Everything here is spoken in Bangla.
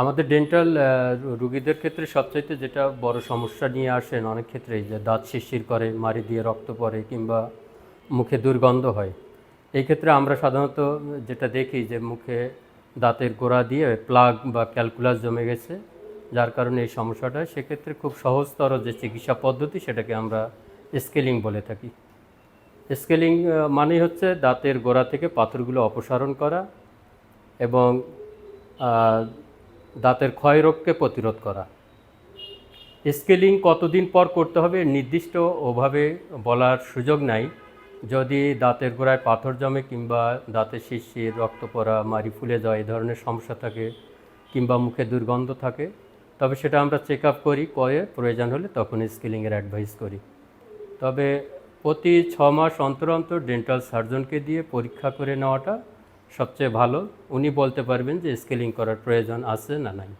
আমাদের ডেন্টাল রুগীদের ক্ষেত্রে সবচাইতে যেটা বড় সমস্যা নিয়ে আসেন অনেক ক্ষেত্রেই যে দাঁত শিরশির করে মারি দিয়ে রক্ত পড়ে কিংবা মুখে দুর্গন্ধ হয় এই ক্ষেত্রে আমরা সাধারণত যেটা দেখি যে মুখে দাঁতের গোড়া দিয়ে প্লাগ বা ক্যালকুলাস জমে গেছে, যার কারণে এই সমস্যাটা। সেক্ষেত্রে খুব সহজতর যে চিকিৎসা পদ্ধতি সেটাকে আমরা স্কেলিং বলে থাকি স্কেলিং মানেই হচ্ছে দাঁতের গোড়া থেকে পাথরগুলো অপসারণ করা এবং দাঁতের ক্ষয় রোগকে প্রতিরোধ করা। স্কেলিং কতদিন পর করতে হবে নির্দিষ্ট ওভাবে বলার সুযোগ নাই। যদি দাঁতের গোড়ায় পাথর জমে কিংবা দাঁতের শিরশির রক্ত পড়া মারি ফুলে যাওয়া এই ধরনের সমস্যা থাকে কিংবা মুখে দুর্গন্ধ থাকে, তবে সেটা আমরা চেক আপ করি, করে প্রয়োজন হলে তখন স্কেলিংয়ের অ্যাডভাইস করি। তবে প্রতি ছ মাস অন্তর অন্তর ডেন্টাল সার্জনকে দিয়ে পরীক্ষা করে নেওয়াটা সবচেয়ে ভালো উনি বলতে পারবেন যে স্কেলিং করার প্রয়োজন আছে না নাই।